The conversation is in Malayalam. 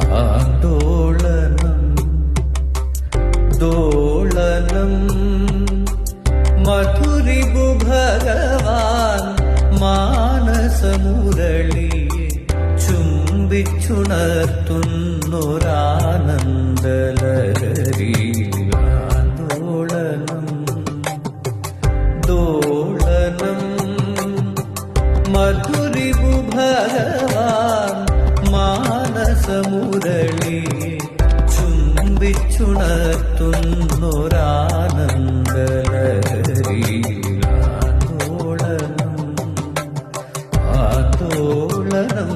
ആന്തോളനം ദോളനം. മധുരിപു ഭഗവാൻ മാനസമുരളി ചുംബിച്ചുണർത്തുന്നൊരാനന്ദലഹരി ആന്തോളനം ദോളനം. മധുരിപു ഭഗവാൻ മാനസമുരളി ചുംബിച്ചുണർത്തുന്നൊരാനന്ദലഹരി ആന്തോളനം ആന്തോളനം